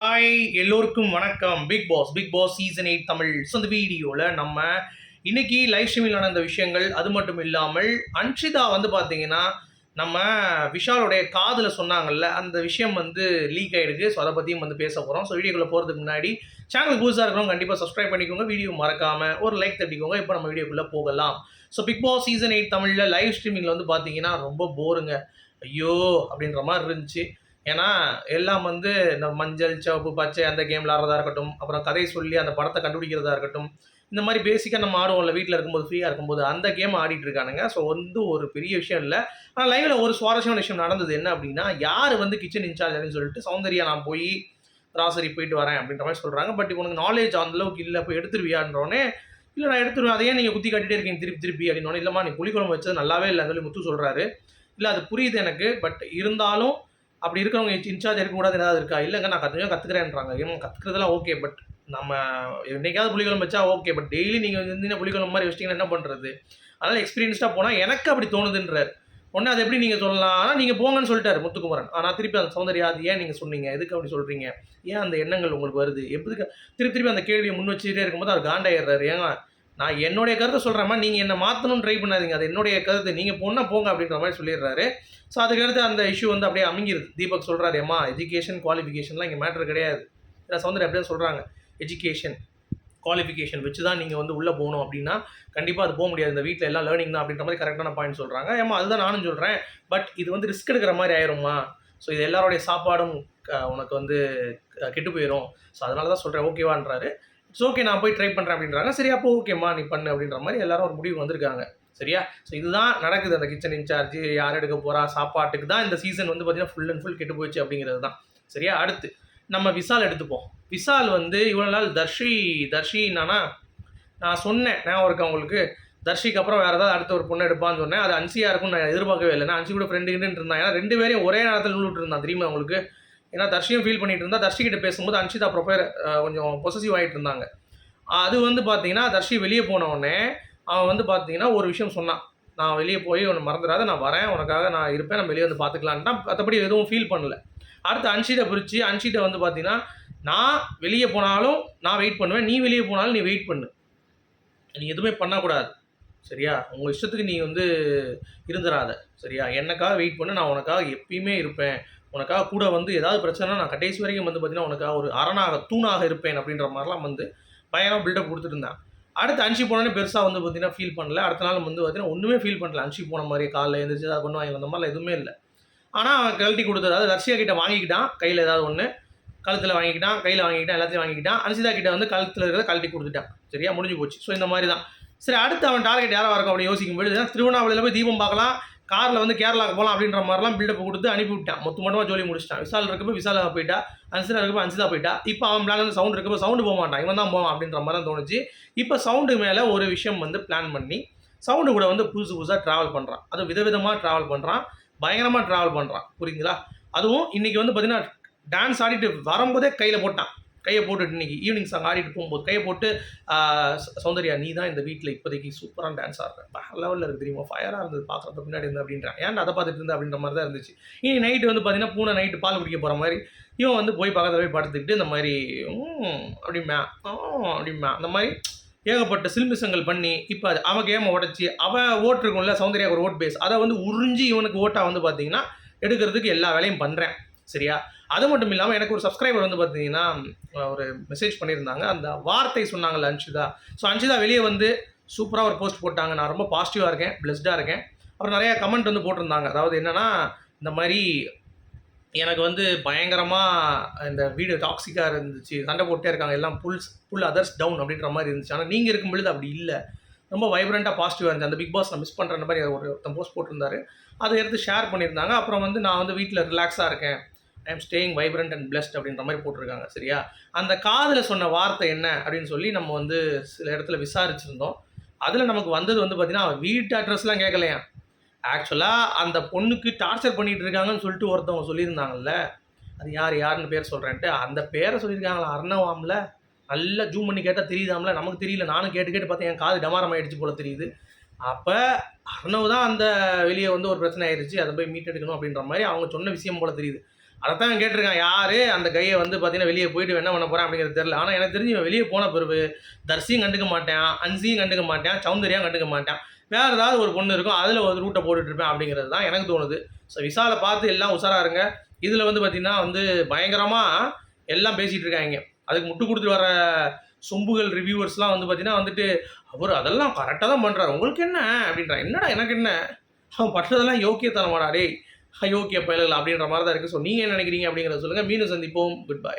Hi எல்லோருக்கும் வணக்கம். Bigg Boss Bigg Boss season eight Tamil so இந்த வீடியோவில் நம்ம இன்னைக்கு லைவ் ஸ்ட்ரீமில் நடந்த விஷயங்கள் அது மட்டும் இல்லாமல் அன்ஷிதா வந்து பார்த்தீங்கன்னா நம்ம விஷாலுடைய காதில் சொன்னாங்கல்ல அந்த விஷயம் வந்து லீக் ஆகிடுக்கு ஸோ அதை பற்றியும் வந்து பேச போகிறோம் ஸோ வீடியோக்குள்ளே போகிறதுக்கு முன்னாடி சேனல் புதுசாக இருக்கிறவங்க கண்டிப்பாக சப்ஸ்கிரைப் பண்ணிக்கோங்க. வீடியோ மறக்காமல் ஒரு லைக் தட்டிக்கோங்க. இப்போ நம்ம வீடியோக்குள்ளே போகலாம். So Bigg Boss season eight தமிழில் லைவ் ஸ்ட்ரீமிங்கில் வந்து பார்த்தீங்கன்னா ரொம்ப போருங்க ஐயோ அப்படின்ற மாதிரி இருந்துச்சு. ஏன்னா எல்லாம் வந்து இந்த மஞ்சள் சிவப்பு பச்சை அந்த கேம் விளாட்றதா இருக்கட்டும் அப்புறம் கதை சொல்லி அந்த படத்தை கண்டுபிடிக்கிறதா இருக்கட்டும் இந்த மாதிரி பேசிக்காக நம்ம ஆடுவோம்ல வீட்டில் இருக்கும்போது ஃப்ரீயாக இருக்கும்போது அந்த கேம் ஆடிட்டு இருக்கானுங்க. ஸோ வந்து ஒரு பெரிய விஷயம் இல்லை. ஆனால் லைவில் ஒரு சுவாரஸ்யமான விஷயம் நடந்தது என்ன அப்படின்னா யார் வந்து கிச்சன் இன்சார்ஜ் அப்படின்னு சொல்லிட்டு சௌந்தர்யா நான் போய் ராசரி போயிட்டு வரேன் அப்படின்ற மாதிரி சொல்கிறாங்க பட் உனக்கு நாலேஜ் அந்த அளவுக்கு இல்லை போய் எடுத்துருவியான்றோடனே இல்லை நான் எடுத்துருவேன். அதையே நீங்கள் குத்தி காட்டிட்டே இருக்கீங்க திருப்பி திருப்பி அப்படின்னு இல்லைம்மா நீ புளிக்குழம்பு வச்சது நல்லாவே இல்லைன்னு சொல்லி முத்து சொல்கிறாரு இல்லை அது புரியுது எனக்கு பட் இருந்தாலும் அப்படி இருக்கிறவங்க இன்சார்ஜ் இருக்கக்கூடாது ஏதாவது இருக்கா? இல்லைங்க நான் கற்றுக்க கற்றுக்கிறேன்றாங்க ஏன் கற்றுக்கிறதுலாம் ஓகே பட் நம்ம என்றைக்காவது புளிக்குழம்பு வச்சா ஓகே பட் டெய்லி நீங்கள் வந்து புளிக்குழம்பு மாதிரி வச்சிட்டிங்கன்னா என்ன பண்ணுறது அதனால் எக்ஸ்பீரியன்ஸ்டாக போனால் எனக்கு அப்படி தோணுதுன்றார். ஒன்று அது எப்படி நீங்கள் சொல்லலாம்? ஆனால் நீங்கள் போங்கன்னு சொல்லிட்டாரு முத்துக்குமரன். ஆனால் திருப்பி அந்த சௌந்தர்யா அது ஏன் நீங்கள் சொன்னீங்க? எதுக்கு அப்படி சொல்கிறீங்க ஏன் அந்த எண்ணங்கள் உங்களுக்கு வருது? எப்படி திருப்பி திருப்பி அந்த கேள்வியை முன் வச்சுட்டே இருக்கும்போது அவர் காண்டாயிடுறாரு. ஏங்க நான் என்னுடைய கருத்தை சொல்கிறேம்மா நீங்கள் என்னை மாற்றணும்னு ட்ரை பண்ணாதீங்க. அது என்னுடைய கருத்து. நீங்கள் பொண்ணை போங்க அப்படின்ற மாதிரி சொல்லிடுறாரு. ஸோ அதுக்கடுத்து அந்த இஷ்யூ வந்து அப்படியே அமைங்கிருது. தீபக் சொல்கிறாரு ஏம்மா எஜுகேஷன் குவாலிஃபிகேஷன்லாம் இங்கே மேட்ரு கிடையாது. ஏன்னா சௌந்தர் அப்படியே சொல்கிறாங்க எஜுகேஷன் குவாலிஃபிகேஷன் வச்சு தான் நீங்கள் வந்து உள்ளே போகணும் அப்படின்னா கண்டிப்பாக அது போக முடியாது. இந்த வீட்டில் எல்லாம் லேர்னிங் தான் அப்படின்ற மாதிரி கரெக்டான பாயிண்ட் சொல்கிறாங்க ஏமா அதுதான் நானும் சொல்கிறேன் பட் இது வந்து ரிஸ்க் எடுக்கிற மாதிரி ஆயிரும்மா. ஸோ இது எல்லாருடைய சாப்பாடும் க- உனக்கு வந்து க- கெட்டு போயிடும் ஸோ அதனால தான் சொல்கிறேன் ஓகேவான்றாரு ஸோ ஓகே நான் போய் ட்ரை பண்ணுறேன் அப்படின்றாங்க. சரி அப்போ ஓகேம்மா நீ பண்ணு அப்படின்ற மாதிரி எல்லாரும் ஒரு முடிவு வந்திருக்காங்க. சரியா? ஸோ இதுதான் நடக்குது அந்த கிச்சன் இன்சார்ஜ் யார் எடுக்க போகிறா சாப்பாட்டுக்கு தான் இந்த சீசன் வந்து பார்த்தீங்கன்னா ஃபுல் அண்ட் ஃபுல் கெட்டு போச்சு அப்படிங்கிறது தான். சரியா? அடுத்து நம்ம விசால் எடுத்துப்போம். விசால் வந்து இவ்வளோ நாள் தர்ஷி தர்ஷி என்னன்னா நான் சொன்னேன் நான் இருக்கு அவங்களுக்கு தர்ஷிக்கு அப்புறம் வேறு ஏதாவது அடுத்த ஒரு பொண்ணு எடுப்பான்னு சொன்னேன். அது அன்சியாக இருக்கும்னு நான் எதிர்பார்க்கவே இல்லை. நான் அன்சி கூட ஃப்ரெண்டு இருந்தான். ஏன்னா ரெண்டு பேரையும் ஒரே நேரத்தில் நூலிட்டு இருந்தான் தெரியுமா அவங்களுக்கு ஏன்னா தர்ஷியும் ஃபீல் பண்ணிட்டு இருந்தா தர்ஷிகிட்ட பேசும்போது அன்ஷிதா ப்ரொஃபைர் கொஞ்சம் பொசசிவ் ஆகிட்டு இருந்தாங்க. அது வந்து பார்த்தீங்கன்னா தர்ஷி வெளியே போன உடனே அவன் வந்து பார்த்தீங்கன்னா ஒரு விஷயம் சொன்னான். நான் வெளியே போய் உன்னை மறந்துடாத நான் வரேன் உனக்காக நான் இருப்பேன் நம்ம வெளியே வந்து பார்த்துக்கலான்ட்டா மற்றபடி எதுவும் ஃபீல் பண்ணல. அடுத்து அன்ஷிதை பிரித்து அன்ஷிதை வந்து பார்த்தீங்கன்னா நான் வெளியே போனாலும் நான் வெயிட் பண்ணுவேன் நீ வெளியே போனாலும் நீ வெயிட் பண்ணு. நீ எதுவுமே பண்ணக்கூடாது. சரியா? உங்கள் இஷ்டத்துக்கு நீ வந்து இருந்துடாத சரியா? எனக்காக வெயிட் பண்ணு நான் உனக்காக எப்பயுமே இருப்பேன். உனக்காக கூட வந்து ஏதாவது பிரச்சனை நான் கடைசி வரைக்கும் வந்து பார்த்தீங்கன்னா உனக்காக ஒரு அரணாக தூணாக இருப்பேன் அப்படின்ற மாதிரிலாம் வந்து பயங்கரமாக பில்டப் கொடுத்துட்டு அடுத்து அன்ஷி போனோடனே பெருசாக வந்து பார்த்தீங்கன்னா ஃபீல் பண்ணல. அடுத்த நாள் வந்து பார்த்தீங்கன்னா ஒன்றுமே ஃபீல் பண்ணல. அன்ஷி போன மாதிரி காலைல எழுந்திரிச்சு ஏதாவது கொண்டு வாங்கி வந்த மாதிரிலாம் எதுவுமே இல்லை. ஆனால் அவன் கழட்டி கொடுத்தது அதாவது ரஷ்யா கிட்ட வாங்கிக்கிட்டான். கையில் ஏதாவது ஒன்று கழுத்தில் வாங்கிக்கிட்டான் கையில் வாங்கிக்கிட்டான் எல்லாத்தையும் வாங்கிக்கிட்டான். அன்சிதா கிட்ட வந்து கழுத்தில் இருக்கிறத கழட்டி கொடுத்துட்டான். சரியா? முடிஞ்சு போச்சு. ஸோ இந்த மாதிரி தான் சரி அடுத்து அவன் டார்கெட் யாராக இருக்கும் அப்படின்னு யோசிக்கும் பொழுது திருவண்ணாமலையில் போய் தீபம் பார்க்கலாம். காரில் வந்து கேரளாவுக்கு போகலாம் அப்படின்ற மாதிரிலாம் பில்டப் கொடுத்து அனுப்பி விட்டான். மொத்த மொத்தமாக ஜோலி முடிச்சிட்டான். விசால் இருக்கப்போ விசாலா போயிட்டா. அன்சிதா இருக்கப்போ அன்சிதா போயிட்டா. இப்போ அவன் பிளான் வந்து சவுண்ட் இருக்கப்போ சவுண்டு போக மாட்டான். இவன் தான் போவான் அப்படின்ற மாதிரி தான் தோணுச்சு. இப்போ சவுண்டு மேலே ஒரு விஷயம் வந்து பிளான் பண்ணி சவுண்டு கூட வந்து புதுசு புதுசாக ட்ராவல் பண்ணுறான் அது விதவிதமாக ட்ராவல் பண்ணுறான் பயங்கரமாக ட்ராவல் பண்ணுறான் புரியுங்களா அதுவும் இன்றைக்கி வந்து பார்த்தீங்கன்னா டான்ஸ் ஆடிட்டு வரும்போதே கையில் போட்டான். கையை போட்டுட்டு இன்னைக்கு ஈவினிங் சாங் ஆடிட்டு போகும்போது கையை போட்டு சௌந்தர்யா நீ தான் இந்த வீட்டில் இப்போதைக்கு சூப்பரான டான்ஸ் ஆடுறேன் வேறு லெவலில் இருக்கு தெரியுமா? ஃபயராக இருந்தது பார்க்குறப்ப பின்னாடி இருந்து அப்படின்றான் ஏன் அதை பார்த்துட்டு இருந்து அப்படின்ற மாதிரி தான் இருந்துச்சு. இனி நைட்டு வந்து பார்த்தீங்கன்னா பூனை நைட்டு பால் குடிக்க போகிற மாதிரி இவன் வந்து போய் பக்கத்தில் போய் படுத்துக்கிட்டு இந்த மாதிரி "ம்" அப்படிம்பா அந்த மாதிரி ஏகப்பட்ட சில்மிசங்கள் பண்ணி இப்போ அது அவன் கேமை உடச்சி அவன் ஓட்டு இருக்கும்ல சௌந்தர்யா ஒரு ஓட் பேஸ் அதை வந்து உறிஞ்சி இவனுக்கு ஓட்டாக வந்து பார்த்தீங்கன்னா எடுக்கிறதுக்கு எல்லா வேலையும் பண்ணுறேன் சரியா? அது மட்டும் இல்லாமல் எனக்கு ஒரு சப்ஸ்கிரைபர் வந்து பார்த்தீங்கன்னா ஒரு மெசேஜ் பண்ணியிருந்தாங்க. அந்த வார்த்தை சொன்னாங்கல்ல அன்ஷிதா. ஸோ அன்ஷிதா வெளியே வந்து சூப்பராக ஒரு போஸ்ட் போட்டாங்க. நான் ரொம்ப பாசிட்டிவாக இருக்கேன் பிளஸ்டாக இருக்கேன். அப்புறம் நிறையா கமெண்ட் வந்து போட்டிருந்தாங்க. அதாவது என்னென்னா இந்த மாதிரி எனக்கு வந்து பயங்கரமாக இந்த வீடு டாக்ஸிக்காக இருந்துச்சு சண்டை போட்டே இருக்காங்க. எல்லாம் புல்ஸ் புல் அதர்ஸ் டவுன் அப்படின்ற மாதிரி இருந்துச்சு. ஆனால் நீங்கள் இருக்கும் பொழுது அப்படி இல்லை. ரொம்ப வைப்ரண்ட்டாக பாசிட்டிவாக இருந்துச்சு. அந்த பிக் பாஸ் நான் மிஸ் பண்ணுற மாதிரி ஒரு ஒருத்தன் போஸ்ட் போட்டிருந்தாரு. அதை எடுத்து ஷேர் பண்ணியிருந்தாங்க. அப்புறம் வந்து நான் வந்து வீட்டில் ரிலாக்ஸாக இருக்கேன். I am staying vibrant and blessed அப்படின்ற மாதிரி போட்டிருக்காங்க சரியா? அந்த காதில் சொன்ன வார்த்தை என்ன அப்படின்னு சொல்லி நம்ம வந்து சில இடத்துல விசாரிச்சிருந்தோம். அதில் நமக்கு வந்தது வந்து பார்த்தீங்கன்னா அவன் வீட்டு அட்ரஸ்லாம் கேட்கலையா ஆக்சுவலாக அந்த பொண்ணுக்கு டார்ச்சர் பண்ணிகிட்டு இருக்காங்கன்னு சொல்லிட்டு ஒருத்தவங்க சொல்லியிருந்தாங்கல்ல அது யார் யாருன்னு பேர் சொல்கிறேன்ட்டு அந்த பேரை சொல்லியிருக்காங்களா அர்ணவாம்ல? நல்லா ஜூம் பண்ணி கேட்டால் தெரியுதாம்ல? நமக்கு தெரியல நானும் கேட்டு கேட்டு பார்த்தேன் என் காது டமாரம் ஆகிடுச்சு போல தெரியுது. அப்போ அர்ணவ் தான் அந்த வெளியே வந்து ஒரு பிரச்சனை ஆயிடுச்சு அதை போய் மீட் எடுக்கணும் அப்படின்ற மாதிரி அவங்க சொன்ன விஷயம் போல தெரியுது. அதைத்தான் கேட்டிருக்கான் யார்? அந்த கையை வந்து பார்த்தீங்கன்னா வெளியே போயிட்டு என்ன பண்ண போகிறேன் அப்படிங்கிறது தெரியல. ஆனால் எனக்கு தெரிஞ்சு இவன் வெளியே போன பிறகு தர்சியும் கண்டுக்க மாட்டேன் அன்சியும் கண்டுக்க மாட்டேன் சௌந்தரியும் கண்டுக்க மாட்டேன். வேறு ஏதாவது ஒரு பொண்ணு இருக்கும் அதில் ஒரு ரூட்டை போட்டுட்டு இருப்பேன் அப்படிங்கிறது தான் எனக்கு தோணுது. ஸோ விசாலை பார்த்து எல்லாம் உஷாரா இருங்க. இதில் வந்து பார்த்திங்கன்னா வந்து பயங்கரமாக எல்லாம் பேசிகிட்டு இருக்காங்க. அதுக்கு முட்டு கொடுத்துட்டு வர சொம்புகள் ரிவ்யூவர்ஸ்லாம் வந்து பார்த்தீங்கன்னா வந்துட்டு அவர் அதெல்லாம் கரெக்டாக தான் பண்ணுறாரு உங்களுக்கு என்ன? அப்படின்றான். என்னடா எனக்கு என்ன? அவன் பண்ணுறதெல்லாம் யோக்கியத்தனமாடா. டேய் ஹயோக்கிய பயல்கள் அப்படின்ற மாதிரி தான் இருக்குது ஸோ நீங்கள் என்ன நினைக்கிறீங்க அப்படிங்கிறத சொல்லுங்கள் மீண்டும் சந்திப்போம். Good bye